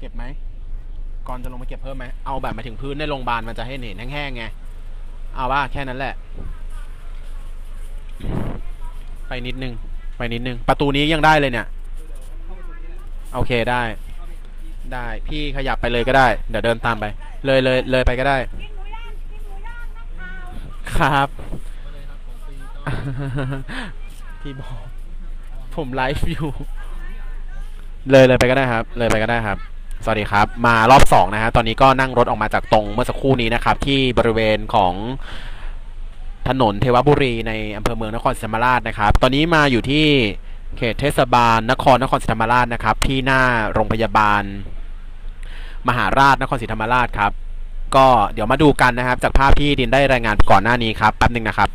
เก็บไหมก่อนจะลงมาเก็บเพิ่มไหมเอาแบบมาถึงพื้นในโรงพยาบาลมันจะให้เห็นแห้งๆไงเอาว่าแค่นั้นแหละ ไปนิดนึง ไปนิดนึง ประตูนี้ยังได้เลยเนี่ย โอเคได้ ได้พี่ขยับไปเลยก็ได้ เดี๋ยวเดินตามไป เลยเลยเลยไปก็ได้ ครับ พี่บอก ผมไลฟ์อยู่ เลยเลยไปก็ได้ครับ เลยไปก็ได้ครับ สวัสดีครับ มารอบสองนะฮะตอนนี้ก็นั่งรถออกมาจากตรงเมื่อสักครู่นี้นะครับ ที่บริเวณของถนนเทวบุรีในอำเภอเมืองนครศรีธรรมราชนะครับ ตอนนี้มาอยู่ที่เขตเทศบาล นครนครศรีธรรมราชนะครับ ที่หน้าโรงพยาบาล มหาราชนครศรีธรรมราชครับ ก็เดี๋ยวมาดูกันนะครับ จากภาพที่ดินได้รายงานก่อนหน้านี้ครับแป๊บหนึงนะครับ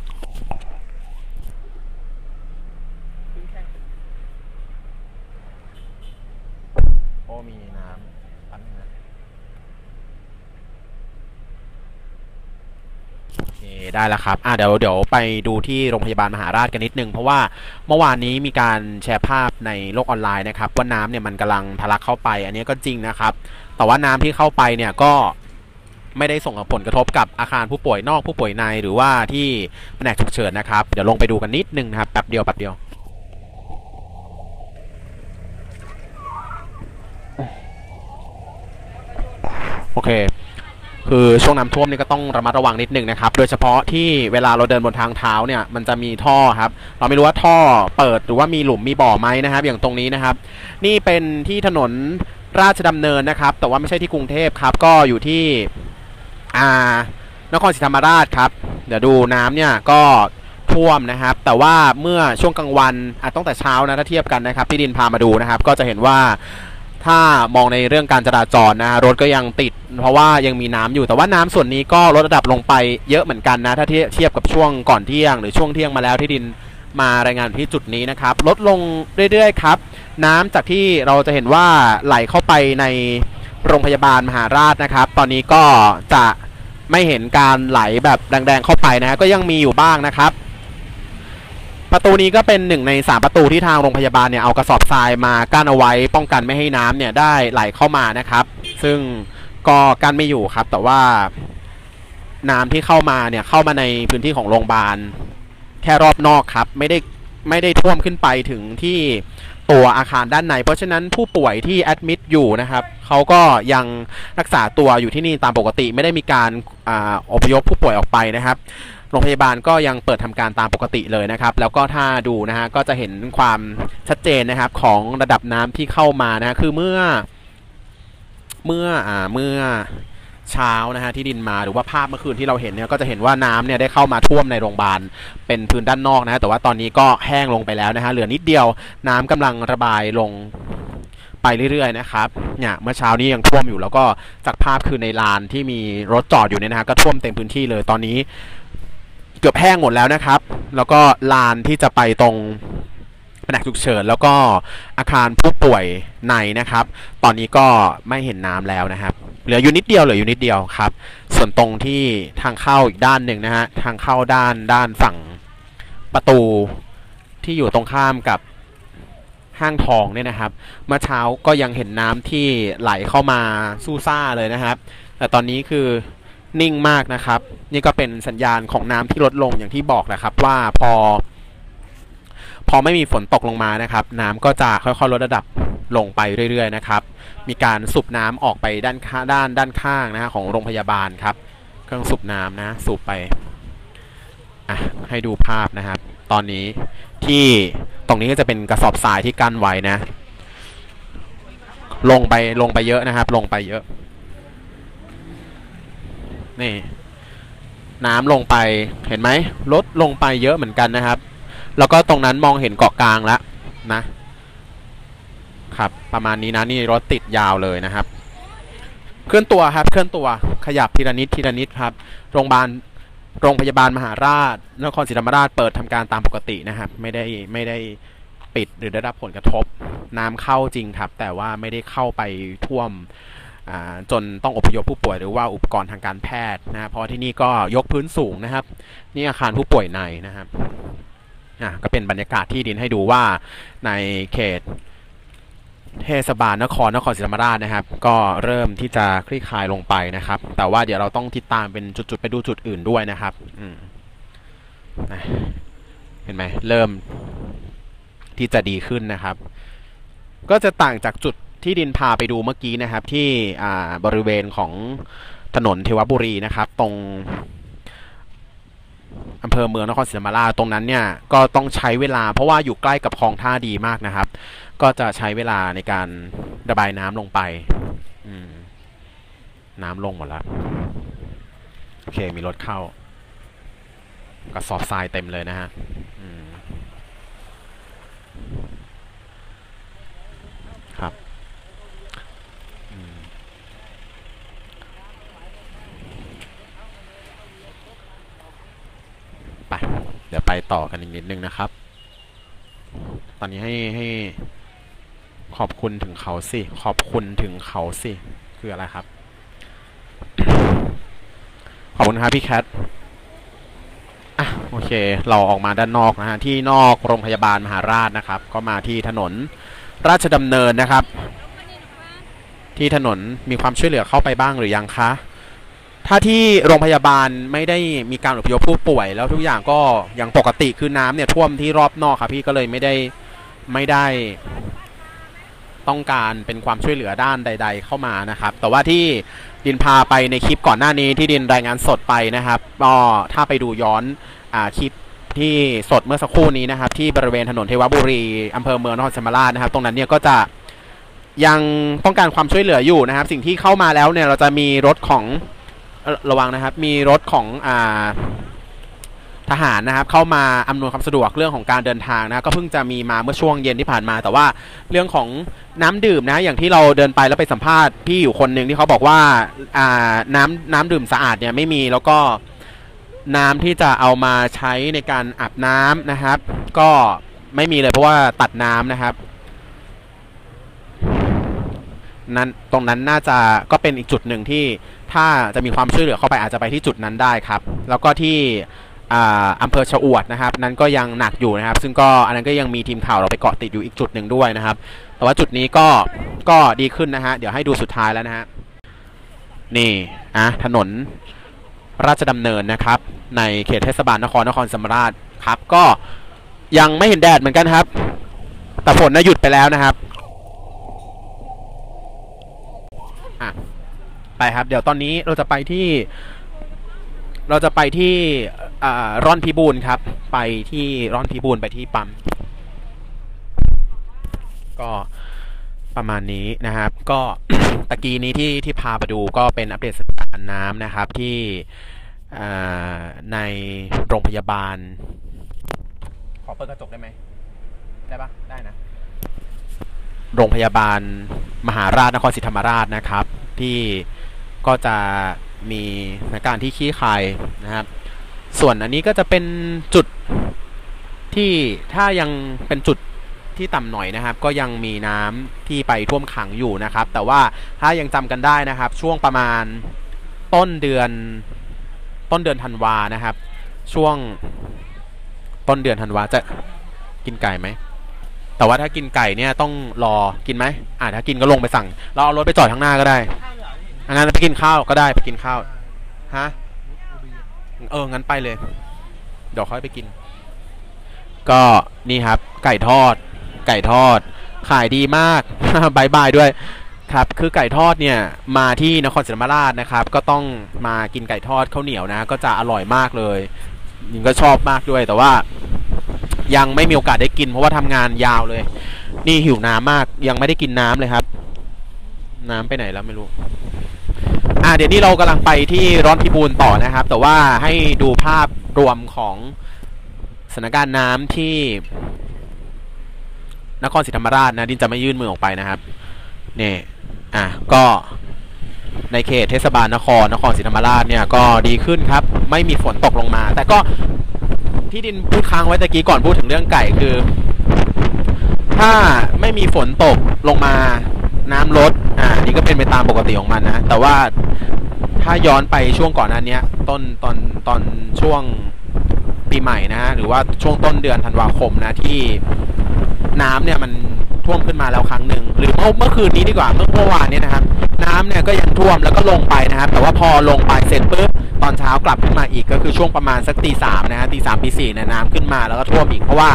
โอ้มีน้ำแป๊บนึงนะโอเค ได้แล้วครับ อะเดี๋ยวเดี๋ยวไปดูที่โรงพยาบาลมหาราชกันนิดนึง เพราะว่าเมื่อวานนี้มีการแชร์ภาพในโลกออนไลน์นะครับว่าน้ำเนี่ยมันกำลังทะลักเข้าไป อันนี้ก็จริงนะครับ แต่ว่าน้ำที่เข้าไปเนี่ยก็ไม่ได้ส่งผลกระทบกับอาคารผู้ป่วยนอกผู้ป่วยในหรือว่าที่แผนกฉุกเฉินนะครับ เดี๋ยวลงไปดูกันนิดนึงนะครับแป๊บเดียวแป๊บเดียวโอเค คือช่วงน้ำท่วมนี่ก็ต้องระมัดระวังนิดนึงนะครับ โดยเฉพาะที่เวลาเราเดินบนทางเท้าเนี่ยมันจะมีท่อครับ เราไม่รู้ว่าท่อเปิดหรือว่ามีหลุมมีบ่อไหมนะครับ อย่างตรงนี้นะครับ นี่เป็นที่ถนนราชดำเนินนะครับ แต่ว่าไม่ใช่ที่กรุงเทพครับ ก็อยู่ที่อ่านครศรีธรรมราชครับ เดี๋ยวดูน้ำเนี่ยก็ท่วมนะครับ แต่ว่าเมื่อช่วงกลางวันอะตั้งแต่เช้านะถ้าเทียบกันนะครับ ที่ดินพามาดูนะครับ ก็จะเห็นว่า ถ้ามองในเรื่องการจราจรนะรถก็ยังติด เพราะว่ายังมีน้ำอยู่แต่ว่าน้ำส่วนนี้ก็ลดระดับลงไปเยอะเหมือนกันนะ ถ้าเทียบกับช่วงก่อนเที่ยง หรือช่วงเที่ยงมาแล้วที่ดินมารายงานที่จุดนี้นะครับ ลดลงเรื่อยๆครับ น้ำจากที่เราจะเห็นว่าไหลเข้าไปในโรงพยาบาลมหาราชนะครับ ตอนนี้ก็จะไม่เห็นการไหลแบบแรงๆเข้าไปนะก็ยังมีอยู่บ้างนะครับ ประตูนี้ก็เป็นหนึ่งในสามประตูที่ทางโรงพยาบาลเนี่ยเอากระสอบทรายมากั้นเอาไว้ป้องกันไม่ให้น้ำเนี่ยได้ไหลเข้ามานะครับ ซึ่งก็กั้นไม่อยู่ครับ แต่ว่าน้ำที่เข้ามาเนี่ยเข้ามาในพื้นที่ของโรงพยาบาล แค่รอบนอกครับ ไม่ได้ไม่ได้ท่วมขึ้นไปถึงที่ตัวอาคารด้านใน เพราะฉะนั้นผู้ป่วยที่แอดมิดอยู่นะครับเขาก็ยังรักษาตัวอยู่ที่นี่ตามปกติ ไม่ได้มีการอาอพยพผู้ป่วยออกไปนะครับ โรงพยาบาลก็ยังเปิดทำการตามปกติเลยนะครับ แล้วก็ถ้าดูนะฮะก็จะเห็นความชัดเจนนะครับของระดับน้ำที่เข้ามานะคือเมื่อ เมื่ออ่าเมื่อเช้านะฮะที่ดินมาหรือว่าภาพเมื่อคืนที่เราเห็นเนี่ยก็จะเห็นว่าน้ำเนี่ยได้เข้ามาท่วมในโรงพยาบาลเป็นพื้นด้านนอกนะฮะแต่ว่าตอนนี้ก็แห้งลงไปแล้วนะฮะเหลือนิดเดียวน้ำกำลังระบายลงไปเรื่อยๆนะครับเนี่ยเมื่อเช้านี้ยังท่วมอยู่แล้วก็จากภาพคือในลานที่มีรถจอดอยู่เนี่ยนะฮะก็ท่วมเต็มพื้นที่เลยตอนนี้ เกือบแห้งหมดแล้วนะครับ แล้วก็ลานที่จะไปตรงแผนกฉุกเฉินแล้วก็อาคารผู้ป่วยในนะครับ ตอนนี้ก็ไม่เห็นน้ำแล้วนะครับ เหลืออยู่นิดเดียวเหลืออยู่นิดเดียวครับ ส่วนตรงที่ทางเข้าอีกด้านหนึ่งนะฮะทางเข้าด้านด้านฝั่งประตูที่อยู่ตรงข้ามกับห้างทองเนี่ยนะครับ เมื่อเช้าก็ยังเห็นน้ำที่ไหลเข้ามาสู้ซ่าเลยนะครับ แต่ตอนนี้คือ นิ่งมากนะครับ นี่ก็เป็นสัญญาณของน้ำที่ลดลงอย่างที่บอกนะครับว่าพอ พอไม่มีฝนตกลงมานะครับ น้ำก็จะค่อยๆลดระดับลงไปเรื่อยๆนะครับ มีการสูบน้ำออกไปด้านข้างด้านด้านข้างนะฮะของโรงพยาบาลครับ เครื่องสูบน้ำนะสูบไปอะให้ดูภาพนะครับ ตอนนี้ที่ตรงนี้ก็จะเป็นกระสอบทรายที่กั้นไว้นะ ลงไปลงไปเยอะนะครับ ลงไปเยอะ นี่ น้ำลงไปเห็นไหมลดลงไปเยอะเหมือนกันนะครับ แล้วก็ตรงนั้นมองเห็นเกาะกลางแล้วนะครับ ประมาณนี้นะนี่รถติดยาวเลยนะครับ เคลื่อนตัวครับ เคลื่อนตัวขยับทีละนิดทีละนิดครับโรงพยาบาลโรงพยาบาลมหาราชนครศรีธรรมราชเปิดทำการตามปกตินะครับ ไม่ได้ไม่ได้ปิดหรือได้รับผลกระทบ น้ำเข้าจริงครับ แต่ว่าไม่ได้เข้าไปท่วม จนต้องอพยพผู้ป่วยหรือว่าอุปกรณ์ทางการแพทย์นะเพราะที่นี่ก็ยกพื้นสูงนะครับ นี่อาคารผู้ป่วยในนะครับอะก็เป็นบรรยากาศที่ดินให้ดูว่าในเขตเทศบาลนครนครศรีธรรมราชนะครับ ก็เริ่มที่จะคลี่คลายลงไปนะครับ แต่ว่าเดี๋ยวเราต้องติดตามเป็นจุดๆไปดูจุดอื่นด้วยนะครับอืมเห็นไหมเริ่มที่จะดีขึ้นนะครับ ก็จะต่างจากจุด ที่ดินพาไปดูเมื่อกี้นะครับ ที่อ่าบริเวณของถนนเทวบุรีนะครับ ตรงอำเภอเมืองนครศรีธรรมราชตรงนั้นเนี่ยก็ต้องใช้เวลา เพราะว่าอยู่ใกล้กับคลองท่าดีมากนะครับ ก็จะใช้เวลาในการระบายน้ำลงไปน้ำลงหมดแล้วโอเคมีรถเข้ากระสอบทรายเต็มเลยนะฮะอืม ครับอืมไป เดี๋ยวไป ต่อกันอีกนิดนึงนะครับ ตอนนี้ให้ให้ขอบคุณถึงเขาสิ ขอบคุณถึงเขาสิ คืออะไรครับ ขอบคุณครับพี่แคทอะโอเค เราออกมาด้านนอกนะฮะ ที่นอกโรงพยาบาลมหาราชนะครับ ก็มาที่ถนนราชดำเนินนะครับ ที่ถนนมีความช่วยเหลือเข้าไปบ้างหรือยังคะ ถ้าที่โรงพยาบาลไม่ได้มีการอพยพผู้ป่วย แล้วทุกอย่างก็ยังปกติคือน้ำเนี่ยท่วมที่รอบนอกครับพี่ก็เลยไม่ได้ไม่ได้ต้องการเป็นความช่วยเหลือด้านใด ๆ เข้ามานะครับ แต่ว่าที่ดินพาไปในคลิปก่อนหน้านี้ที่ดินรายงานสดไปนะครับก็ถ้าไปดูย้อนอคลิปที่สดเมื่อสักครู่นี้นะครับ ที่บริเวณถนนเทวบุรีอำเภอเมืองนครศรีธรรมราชนะครับ ตรงนั้นเนี่ยก็จะยังต้องการความช่วยเหลืออยู่นะครับ สิ่งที่เข้ามาแล้วเนี่ยเราจะมีรถของ ระวังนะครับ มีรถของอ่าทหารนะครับเข้ามาอำนวยความสะดวกเรื่องของการเดินทางนะก็เพิ่งจะมีมาเมื่อช่วงเย็นที่ผ่านมา แต่ว่าเรื่องของน้ำดื่มนะอย่างที่เราเดินไปแล้วไปสัมภาษณ์พี่อยู่คนหนึ่งที่เขาบอกว่าอ่าน้ำน้ำดื่มสะอาดเนี่ยไม่มีแล้วก็น้ำที่จะเอามาใช้ในการอาบน้ำนะครับ ก็ไม่มีเลยเพราะว่าตัดน้ำนะครับ นั้นตรงนั้นน่าจะก็เป็นอีกจุดหนึ่งที่ถ้าจะมีความช่วยเหลือเข้าไปอาจจะไปที่จุดนั้นได้ครับ แล้วก็ที่อ่าอำเภอชะอวดนะครับนั้นก็ยังหนักอยู่นะครับ ซึ่งก็อันนั้นก็ยังมีทีมข่าวเราไปเกาะติดอยู่อีกจุดหนึ่งด้วยนะครับ แต่ว่าจุดนี้ก็ก็ดีขึ้นนะฮะเดี๋ยวให้ดูสุดท้ายแล้วนะฮะนี่อะถนนราชดำเนินนะครับ ในเขตเทศบาลนครนครศรีธรรมราชครับ ก็ยังไม่เห็นแดดเหมือนกันครับ แต่ฝนน่ะหยุดไปแล้วนะครับ อะไปครับ เดี๋ยวตอนนี้เราจะไปที่ เราจะไปที่ร่อนพิบูลครับ ไปที่ร่อนพิบูลไปที่ปั๊มก็ประมาณนี้นะครับ ก็ตะกี้นี้ที่ที่พาไปดูก็เป็นอัปเดตสถานน้ำนะครับที่ในโรงพยาบาล ขอเปิดกระจกได้ไหม ได้ปะได้นะ โรงพยาบาลมหาราชนครศรีธรรมราชนะครับ ที่ก็จะมีสถานการณ์ที่ขี้คายนะครับ ส่วนอันนี้ก็จะเป็นจุดที่ถ้ายังเป็นจุดที่ต่ำหน่อยนะครับ ก็ยังมีน้ำที่ไปท่วมขังอยู่นะครับ แต่ว่าถ้ายังจำกันได้นะครับ ช่วงประมาณต้นเดือนต้นเดือนธันวานะครับ ช่วงต้นเดือนธันวาจะกินไก่ไหม แต่ว่าถ้ากินไก่เนี่ยต้องรอกินไหมอ่าถ้ากินก็ลงไปสั่ง เราเอารถไปจอดข้างหน้าก็ได้อะงั้นไปกินข้าวก็ได้ไปกินข้าวฮะเอองั้นไปเลย เดี๋ยวค่อยไปกิน ก็นี่ครับ ไก่ทอด ไก่ทอด ขายดีมากบายบายด้วยครับคือไก่ทอดเนี่ยมาที่นครศรีธรรมราชนะครับ ก็ต้องมากินไก่ทอดข้าวเหนียวนะ ก็จะอร่อยมากเลยยิงก็ชอบมากด้วยแต่ว่า ยังไม่มีโอกาสได้กิน เพราะว่าทำงานยาวเลย นี่หิวน้ำมากยังไม่ได้กินน้ำเลยครับ น้ำไปไหนแล้วไม่รู้อ่าเดี๋ยวนี้เรากำลังไปที่ร้อนพิบูลต่อนะครับ แต่ว่าให้ดูภาพรวมของสถานการณ์น้ำที่นครศรีธรรมราชนะดินจะไม่ยื่นมือออกไปนะครับนี่อะก็ในเขตเทศบาลนครนครศรีธรรมราชเนี่ยก็ดีขึ้นครับ ไม่มีฝนตกลงมา แต่ก็ ที่ดินพูดค้างไว้ตะกี้ก่อนพูดถึงเรื่องไก่คือ ถ้าไม่มีฝนตกลงมาน้ำลด อ่า นี่ก็เป็นไปตามปกติของมันนะ แต่ว่าถ้าย้อนไปช่วงก่อนนั้นเนี้ย ต้นตอนตอนช่วงปีใหม่นะฮะ หรือว่าช่วงต้นเดือนธันวาคมนะที่น้ำเนี่ยมันท่วมขึ้นมาแล้วครั้งหนึ่ง หรือเมื่อเมื่อคืนนี้ดีกว่า เมื่อเมื่อวานเนี้นะครับ น้ำเนี่ยก็ยังท่วมแล้วก็ลงไปนะครับ แต่ว่าพอลงไปเสร็จปุ๊บ ตอนเช้ากลับขึ้นมาอีกก็คือช่วงประมาณสักตีสามนะฮะตีสามตีสี่เนี่ยน้ำขึ้นมาแล้วก็ท่วมอีกเพราะว่า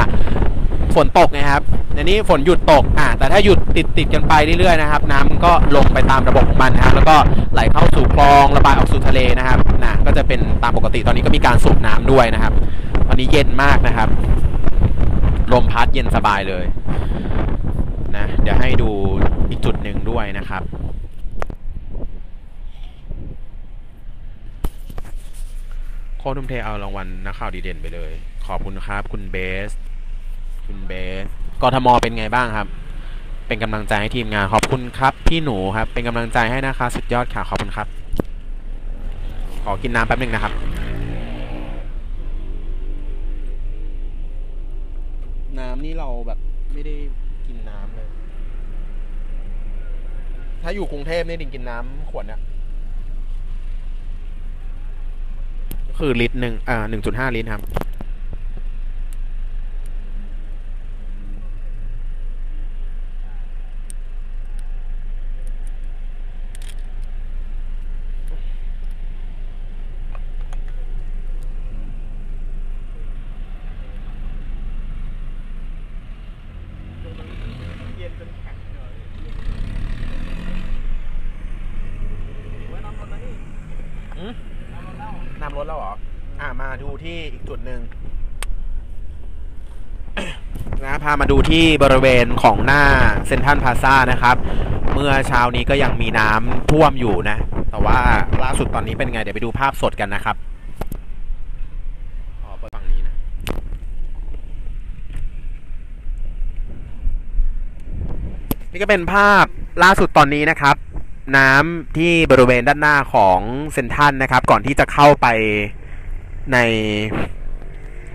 ฝนตกไงครับในนี้ฝนหยุดตกอ่าแต่ถ้าหยุดติดติดกันไปเรื่อยๆนะครับ น้ำก็ลงไปตามระบบของมันนะฮะแล้วก็ไหลเข้าสู่คลองระบายออกสู่ทะเลนะครับนะก็จะเป็นตามปกติตอนนี้ก็มีการสูบน้ำด้วยนะครับตอนนี้เย็นมากนะครับลมพัดเย็นสบายเลยนะเดี๋ยวให้ดูอีกจุดหนึ่งด้วยนะครับ โค้ชทุ่มเทเอารางวัลนักข่าวดีเด่นไปเลย ขอบคุณครับ คุณเบส คุณเบสกทมเป็นไงบ้างครับ เป็นกำลังใจให้ทีมงานขอบคุณครับ พี่หนูครับ เป็นกำลังใจให้นะคะ สุดยอดค่ะขอบคุณครับ ขอกินน้ำแป๊บหนึงนะครับ น้ำนี่เราแบบไม่ได้กินน้ำเลย ถ้าอยู่กรุงเทพนี่ดิงกินน้ำขวดเนี่ยก็ คือลิตรหนึ่งอ่าหนึ่งจุดห้าลิตรครับ อืมนำรถแล้วเหรอ อ่ามา ดูที่อีกจุดหนึ่งนะพามาดูที่บริเวณของหน้าเซนทันพาซานะครับ เมื่อเช้านี้ก็ยังมีน้ำท่วมอยู่นะ แต่ว่าล่าสุดตอนนี้เป็นไง เดี๋ยวไปดูภาพสดกันนะครับขอเปิดฝั่งนี้นะ นี่ก็เป็นภาพล่าสุดตอนนี้นะครับ น้ำที่บริเวณด้านหน้าของเซนทรันนะครับ ก่อนที่จะเข้าไป ใน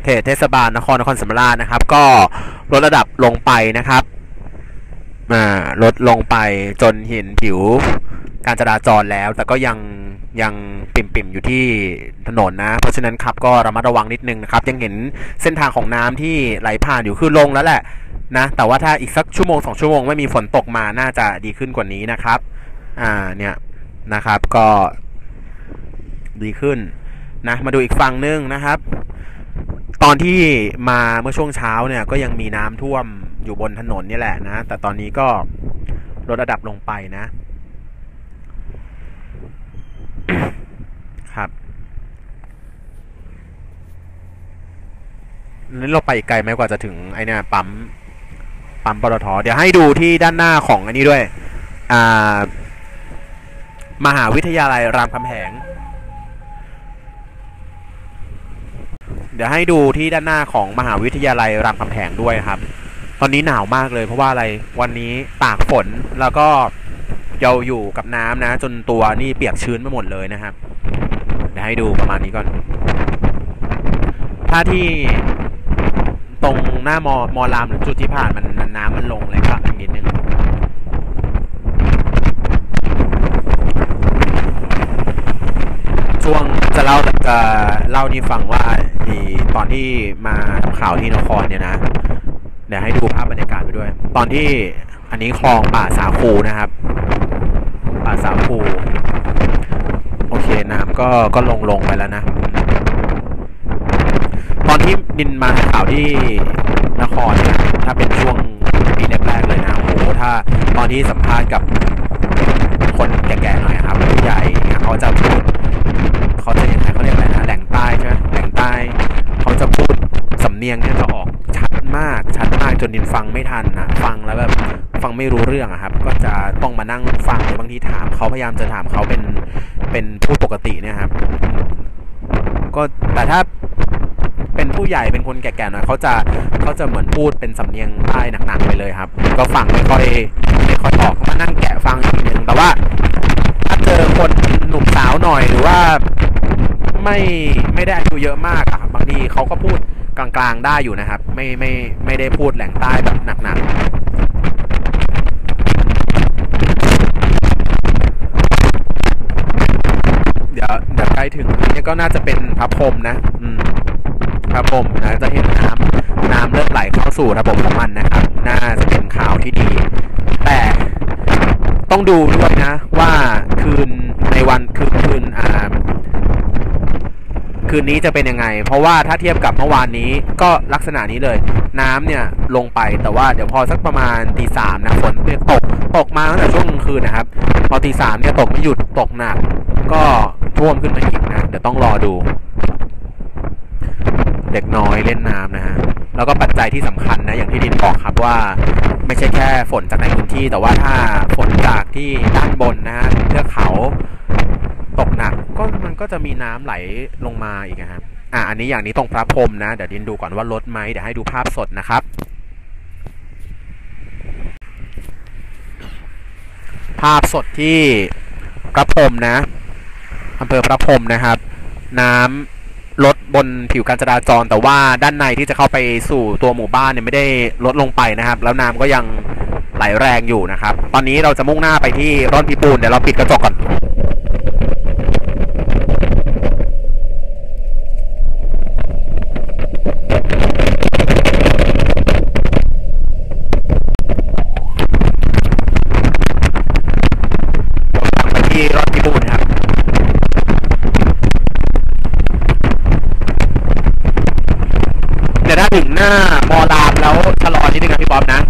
เขตเทศบาลนครนครศรีธรรมราชนะครับ ก็ลดระดับลงไปนะครับลดลงไปจนเห็นผิวการจราจรแล้ว แต่ก็ยังยังปิ่มๆอยู่ที่ถนนนะ เพราะฉะนั้นครับก็ระมัดระวังนิดนึงนะครับ ยังเห็นเส้นทางของน้ำที่ไหลผ่านอยู่คือลงแล้วแหละนะ แต่ว่าถ้าอีกสักชั่วโมงสองชั่วโมงไม่มีฝนตกมาน่าจะดีขึ้นกว่านี้นะครับ อ่าเนี่ยนะครับก็ดีขึ้น นะมาดูอีกฝั่งหนึงนะครับ ตอนที่มาเมื่อช่วงเช้าเนี่ยก็ยังมีน้ำท่วมอยู่บนถนนนี่แหละนะ แต่ตอนนี้ก็ลดระดับลงไปนะครับนี่เราไปไกลไหมกว่าจะถึงไอเนี่ยปั๊มปั๊มปตทเดี๋ยวให้ดูที่ด้านหน้าของอันนี้ด้วย อ่า มหาวิทยาลัยรามคำแหง เดี๋ยวให้ดูที่ด้านหน้าของมหาวิทยาลัยรามคำแหงด้วยครับ ตอนนี้หนาวมากเลย เพราะว่าอะไรวันนี้ตากฝนแล้วก็เราอยู่กับน้ำนะ จนตัวนี่เปียกชื้นไปหมดเลยนะครับเดี๋ยวให้ดูประมาณนี้ก่อน ถ้าที่ตรงหน้ามอมอรามหรือจุดที่ผ่านมันน้ำมันลงเลยก็อีกนิดนึง ช่วง จะเล่าจะเล่านี่ฟังว่าที่ตอนที่มาทำข่าวที่นครเนี่ยนะเดี๋ยวให้ดูภาพบรรยากาศไปด้วย ตอนที่อันนี้คลองป่าสาคูนะครับ ป่าสาคูโอเคน้ำก็ก็ลงลงไปแล้วนะ ตอนที่ดินมาข่าวที่นครเนี่ยถ้าเป็นช่วงปีแรกๆเลยนะโอ้โหถ้าตอนที่สัมภาษณ์กับคนแก่ๆหน่อยครับผู้ใหญ่เขาจะพูด เขาจะยังไงเขาเรียกอะไรนะแหล่งใต้ใช่ไหมแหล่งใต้ เขาจะพูดสำเนียงเนี่ยจะออกชัดมากชัดมากจนดินฟังไม่ทันนะฟังแล้วแบบฟังไม่รู้เรื่องอะครับ ก็จะต้องมานั่งฟังหรือบางทีถามเขาพยายามจะถามเขาเป็นเป็นพูดปกติเนี่ยครับ ก็แต่ถ้าเป็นผู้ใหญ่เป็นคนแก่ๆหน่อยเขาจะเขาจะเหมือนพูดเป็นสำเนียงใต้หนักๆไปเลยครับ ก็ฟังไม่ค่อยไม่ค่อยออกมานั่งแกะฟังอีกทีนึงแต่ว่าถ้าเจอคนหนุ่มสาวหน่อยหรือว่า ไม่ไม่ได้อายุเยอะมากอะครับบางทีเขาก็พูดกลางๆได้อยู่นะครับ ไม่ไม่ไม่ได้พูดแหล่งใต้แบบหนักๆเดี๋ยวเดี๋ยวใกล้ถึงนนี้ก็น่าจะเป็นพระพรมนะอืมพระพรมนะจะเห็นน้ำน้ำเริ่มไหลเข้าสู่ระบบของมันนะครับ น่าจะเป็นข่าวที่ดี แต่ต้องดูด้วยนะ ว่าคืนในวันคืนคืนอ่า คืนนี้จะเป็นยังไง เพราะว่าถ้าเทียบกับเมื่อวานนี้ก็ลักษณะนี้เลย น้ำเนี่ยลงไปแต่ว่าเดี๋ยวพอสักประมาณตีสามนะฝนเนี่ยตกตกมาตั้งแต่ช่วงกลางคืนนะครับ พอตีสามเนี่ยตกไม่หยุดตกหนัก ก็ท่วมขึ้นมาอีกนะเดี๋ยวต้องรอดู เด็กน้อยเล่นน้ำนะฮะแล้วก็ปัจจัยที่สำคัญนะอย่างที่ดินบอกครับว่า ไม่ใช่แค่ฝนจากในพื้นที่ แต่ว่าถ้าฝนจากที่ด้านบนนะฮะเทือกเขา ก็มันก็จะมีน้ำไหลลงมาอีกนะครับอะอันนี้อย่างนี้ตรงพระพรมนะ เดี๋ยวดินดูก่อนว่าลดไหมเดี๋ยวให้ดูภาพสดนะครับ ภาพสดที่พระพรมนะอำเภอพระพรมนะครับ น้ำลดบนผิวการจราจรแต่ว่าด้านในที่จะเข้าไปสู่ตัวหมู่บ้านเนี่ยไม่ได้ลดลงไปนะครับ แล้วน้ำก็ยังไหลแรงอยู่นะครับ ตอนนี้เราจะมุ่งหน้าไปที่ร่อนพิบูลเดี๋ยวเราปิดกระจกก่อน ถึงหน้ามอลามแล้วชะลอนิดนึงนะพี่บ๊อบนะ